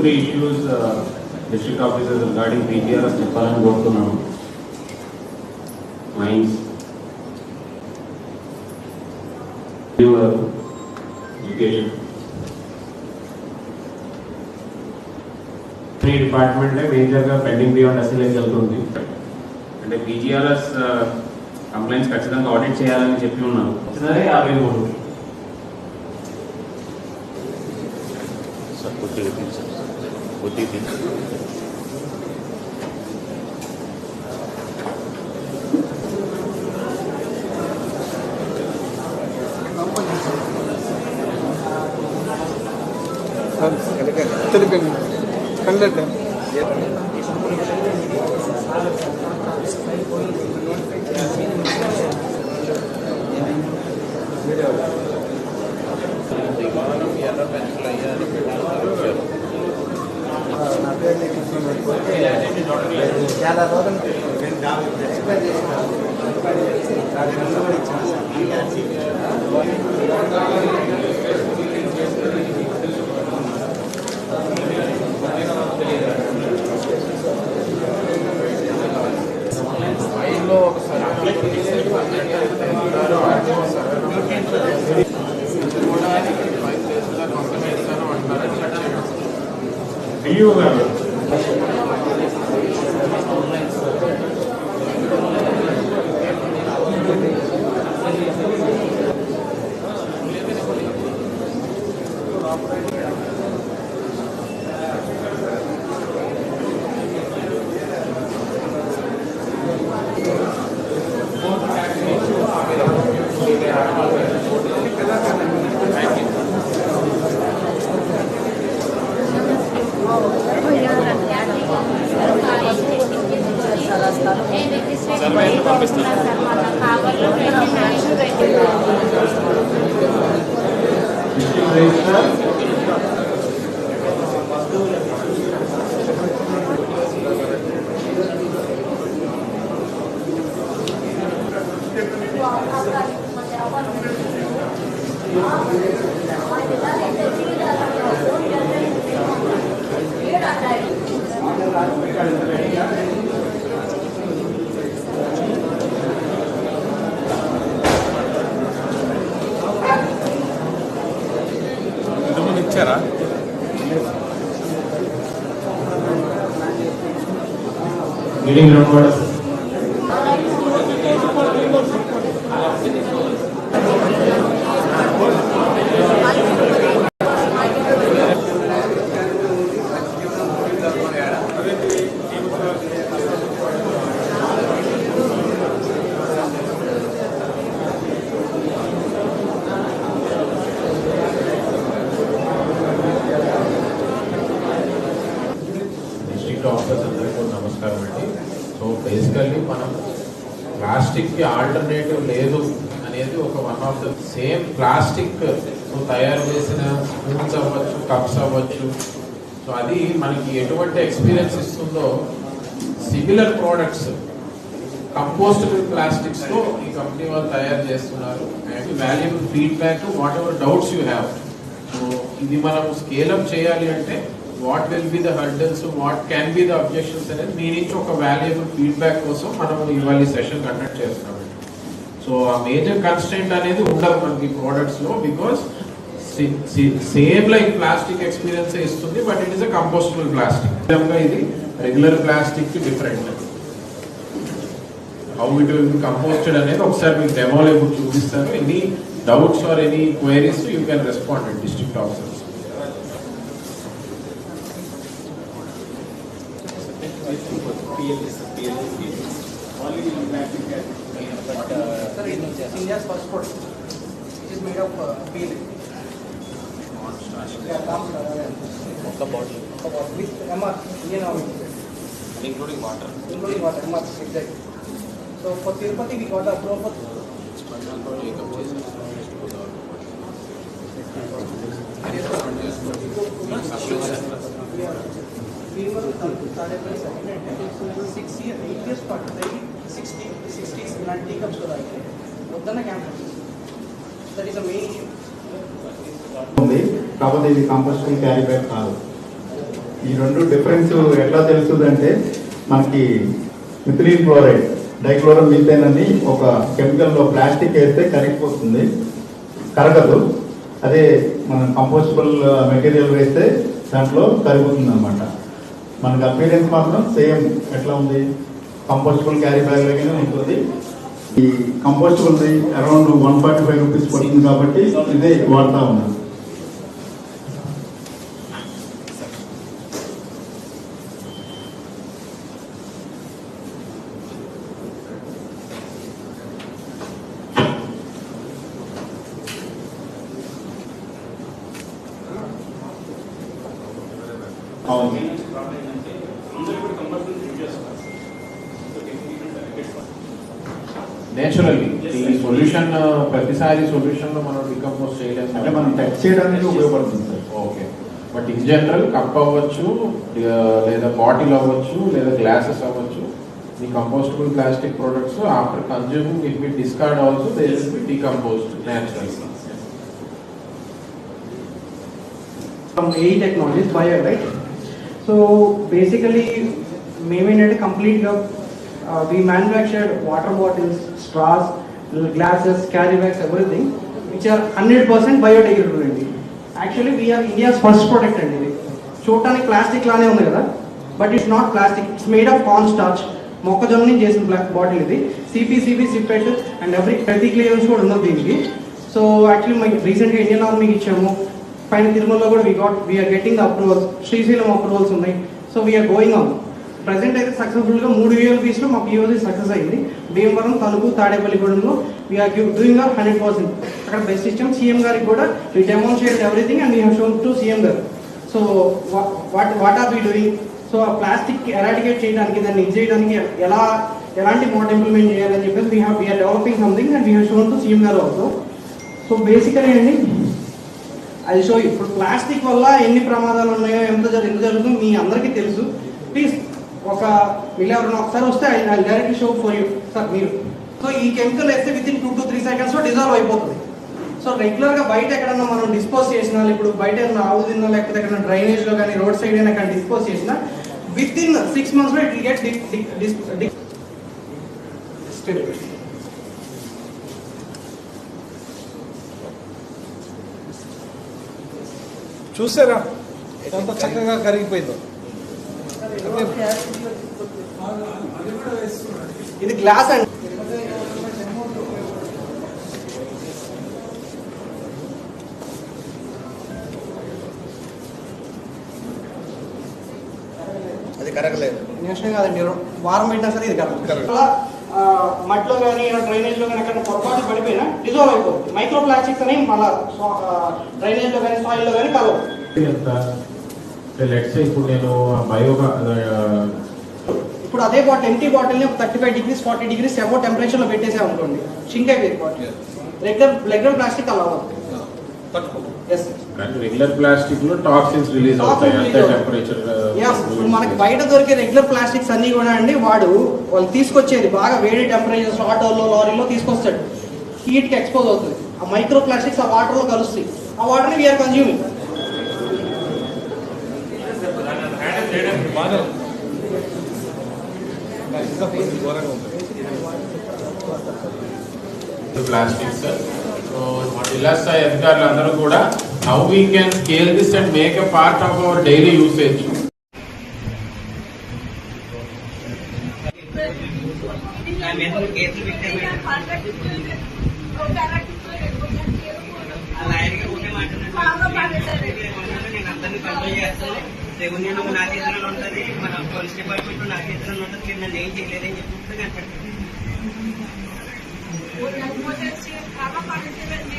Three issues district officers regarding PTRS చెప్పాలని కోరుతున్నాను mines education ఈ డిపార్ట్మెంటే మేజర్గా పెండింగ్ బియాండ్ అసెలేకి వెళ్తుంది అంటే పీజీఆర్ఎస్ కంప్లైంట్స్ ఖచ్చితంగా ఆడిట్ చేయాలని చెప్పి ఉన్నారు. వచ్చినదే యాభై మూడు సార్ 我听听 డియూ గారు district meeting record district officers అందరికీ కూడా నమస్కారం అండి సో బేసికల్లీ మనం ప్లాస్టిక్కి ఆల్టర్నేటివ్ లేదు అనేది ఒక one of the same plastic తయారు చేసిన స్పూన్స్ అవ్వచ్చు కప్స్ అవ్వచ్చు. సో అది మనకి ఎటువంటి ఎక్స్పీరియన్స్ ఇస్తుందో సిమిలర్ ప్రోడక్ట్స్ కంపోస్టబుల్ ప్లాస్టిక్స్తో ఈ కంపెనీ వాళ్ళు తయారు చేస్తున్నారు. And valuable feedback whatever doubts you have so ఇది మనం స్కేల్ అప్ చేయాలి అంటే what will be the hurdles what can be the objections అనేది మీ నుంచి ఒక వాల్యుబుల్ ఫీడ్బ్యాక్ కోసం మనం ఇవాళ సెషన్ కండక్ట్ చేస్తున్నాం. సో ఆ మేజర్ కన్స్టెంట్ అనేది ఉండదు మనకి ప్రోడక్ట్స్లో because same like plastic experience ఇస్తుంది but it is a compostable plastic ఇది regular plastic different how it will composted అనేది ఒకసారి మీకు డెమోలో ఇప్పుడు చూపిస్తారు any doubts or any queries you can respond and district officers issue was PL PL scheme. Only impacting that, but uh, Sir, India's passport is made of uh, PL. Yeah, palm Mocha bottle. Mocha bottle with MR, Indian Army. Including water. Including water, MR, exactly. So for Tirupati, we got the approval. Yes, sir. We were second six eight years like. వద్దన్న campus that is a main issue ఉంది. కాకపోతే ఇది compulsory carry bag కాదు. ఈ రెండు difference ఎట్లా తెలుస్తుందంటే మనకి methylene chloride డైక్లోరమ్ methane అని ఒక కెమికల్లో ప్లాస్టిక్ వేస్తే కరిగిపోతుంది. కరగదు. అదే మనం కంపోస్టబుల్ మెటీరియల్ వేస్తే దాంట్లో కరిగిపోతుంది అనమాట మనకి అపీరెన్స్ మాత్రం సేమ్ ఎట్లా ఉంది? కంపోస్టబుల్ క్యారీ బ్యాగ్ లాగానే ఉంటుంది. ఈ compostable around one forty five rupees పడుతుంది కాబట్టి ఇదే వాడుతూ ఉన్నాను అవును. నేచురల్లీ ఈ సొల్యూషన్ ప్రతిసారి సొల్యూషన్లో మనం డికంపోజ్ చేయలేం అంటే మనం టచ్ చేయడానికి ఉపయోగపడుతుంది sir okay but in general cup అవ్వచ్చు లేదా బాటిల్ అవ్వచ్చు లేదా గ్లాసెస్ అవ్వచ్చు ఈ compostable plastic products after consuming it will discard also they will be decomposed natural from AE Technologies, bio, right? So basically మేమేంటంటే కంప్లీట్గా we manufactured water bottles straws glasses carry bags everything which are hundred percent biodegradable అండి actually we're India's first product అండి ఇది చూడటానికి plastic లానే ఉంది కదా but it's not plastic it's made of corn starch మొక్కజొన్న నుంచి చేసిన బాటిల్ ఇది సిపిసిబి సిపెట్ అండ్ ఎవ్రీ ప్రతి క్లియరెన్స్ కూడా ఉన్నది దీనికి. సో యాక్చువల్లీ మీకు రీసెంట్గా ఇండియన్ ఆర్మీకి ఇచ్చాము. పైన తిరుమలలో కూడా we got we're getting approvals Srisailam approvals ఉన్నాయి. So we're going on present అయితే సక్సెస్ఫుల్గా మూడు యూఎల్పీస్లో మా పిఓసి సక్సెస్ అయింది. Bhimavaram Tanuku తాడేపల్లిగూడెంలో we're doing our hundred percent అక్కడ బెస్ట్ ఇచ్చాం సీఎం గారికి కూడా we demonstrate everything and we have shown to CM garu. So what what are we doing so ఆ ప్లాస్టిక్ ఎరాడికేట్ చేయడానికి దాన్ని ఇది చేయడానికి ఎలా ఎలాంటి మోడల్ ఇంప్లిమెంట్ చేయాలని చెప్పేసి we have we're developing something and we have shown to CM garu also so basically అండి అది షో ఇప్పుడు ప్లాస్టిక్ వల్ల ఎన్ని ప్రమాదాలు ఉన్నాయో ఎంత ఎంత జరుగుతుందో మీ అందరికీ తెలుసు. ప్లీజ్ ఒక వీళ్ళు ఎవరైనా ఒకసారి వస్తే I direct show for you sir మీరు. సో ఈ కెమికల్ వేస్తే within two to three seconds dissolve అయిపోతుంది. సో రెగ్యులర్గా బయట ఎక్కడన్నా మనం డిస్పోజ్ చేసినా ఇప్పుడు బయట ఏదైనా ఆవు తిన్నా లేకపోతే ఎక్కడ డ్రైనేజ్లో కానీ రోడ్ సైడ్ అయినా కానీ డిస్పోజ్ చేసినా విత్ ఇన్ సిక్స్ మంత్స్లో ఇట్ గెట్ చూసారా? ఎంత చక్కగా కరిగిపోయిందో? ఇది గ్లాస్ అండి. అది కరగలేదు. నేషనల్ కాదండి వారం పెట్టినా సరే ఇది కదా మట్టిలో కానీ డ్రైనేజ్లో కానీ అక్కడ పొరపాటు పడిపోయినా డిజాల్వ్ అయిపోతుంది. మైక్రో ప్లాస్టిక్స్ అని మళ్ళా డ్రైనేజ్లో కానీ సాయిల్లో కానీ కలవు. ఇప్పుడు నేను బయోగా ఇప్పుడు అదే బాటిల్ ఎంటీ బాటిల్ని thirty five degrees forty degrees above టెంపరేచర్లో పెట్టేసే అనుకోండి. షింక్ అయిపోయింది బాటిల్. రెగ్యులర్ రెగ్యులర్ ప్లాస్టిక్ అలా తట్టుకో ఎస్ రెగ్యులర్ ప్లాస్టిక్లో టాక్సిన్స్ రిలీజ్ అవుతాయి అంతే. టెంపరేచర్ ఇప్పుడు మనకి బయట దొరికే రెగ్యులర్ ప్లాస్టిక్స్ అన్ని కూడా అండి వాడు వాళ్ళు తీసుకొచ్చేది బాగా వేడి టెంపరేచర్స్ ఆటోలో లారీలో తీసుకొస్తాడు. హీట్కి ఎక్స్పోజ్ అవుతుంది. ఆ మైక్రో ప్లాస్టిక్స్ ఆ వాటర్లో కలుస్తాయి. ఆ వాటర్ని వీఆర్ ఉంటుంది ప్లాస్టిక్స్ సో జిల్లా స్థాయి అధికారులు అందరూ కూడా how we can scale this and make a part of our daily usage revenue నా చేతిలో ఉంటుంది మన పోలీస్ డిపార్ట్మెంట్ నా చేతిలో ఉంటుంది మీరు నన్ను ఏం చేయలేదని చెప్పి కనపడుతుంది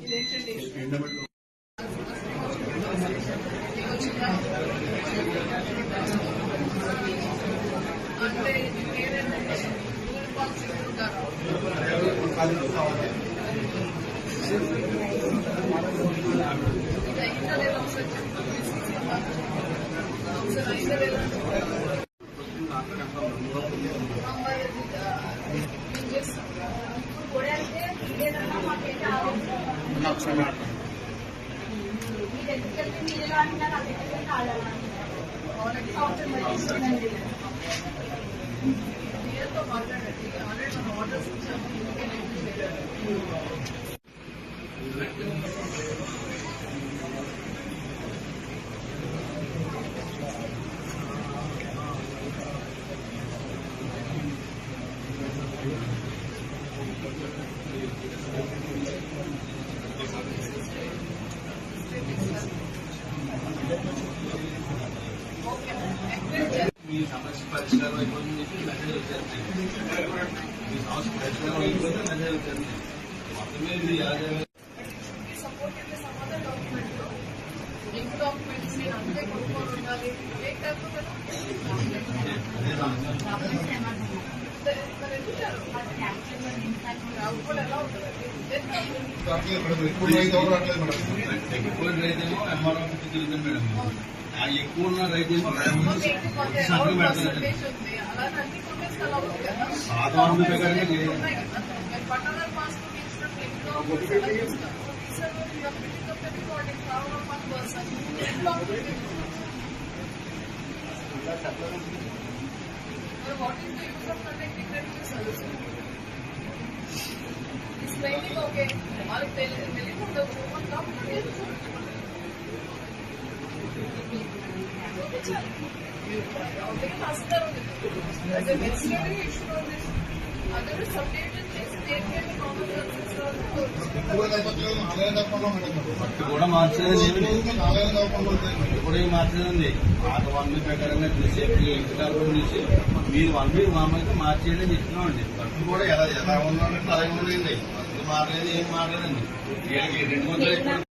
ఇదేంటండి అంటే ఏదంటే ఊరి పాలసీ ఉంటారు ఇది అయిందా లేదా ఒకసారి చెప్పండి ఒకసారి అయిందా లేదా అమ్మాయి అది, ఆ, ఏం చేస్తాం కూడా అంటే ఏదన్నా మాకైతే ఆలోచన మీరు ఎందుకంటే మీరు ఎలా అంటున్నారు అది ఎందుకంటే ఆల్రెడీ సంవత్సరం మరి ఇస్తుందండి మీరుతో మాట్లాడండి ఆల్రెడీ మనం ఆర్డర్స్ ఇచ్చాము ఎందుకంటే మీ సమస్య పరిష్కారం అయిపోతుంది చెప్పి మెసేజ్ వచ్చేస్తుంది మీ సమస్య పరిష్కారం అయిపోతే మెసేజ్ వచ్చేస్తుంది మొత్తం మీద మీ ఆదాయం సపోర్ట్ అయితే సమాధాన డాక్యుమెంట్ లింక్ డాక్యుమెంట్స్ నేను అంతే కొనుక్కొని ఉండాలి ఏ టైప్ కదా అదే సమస్య మరి ఎందుకు కూడా ఎలా ఉంటుంది ఎక్కువ రైతేమో ఎంఆర్ఓ తిరుగుతుంది మేడం ఆ ఎక్కువ ఉన్న రైతేమో సంతకం పెడతారు సాధారణ ప్రకారంగా what is the use of connecting them to solution? Explaining, okay, हमारे पहले पहले को तो वो कम कर दिया लेकिन असर होते ऐसे मेंस्ट्रुअल इशू होते अगर समडे మట్టి కూడా మార్చేదండి పాత వన్ వీక్ ప్రకారంగా ఇంటికాలు కూడా తీసి మీరు వన్ వీక్ మామూలుగా మార్చేయండి అని చెప్తున్నామండి. మట్టి కూడా ఎలా ఎలా ఉన్నట్టు అలాగే ఉండేది. మట్టి మారలేదు ఏం మారలేదండి. రెండు వందలు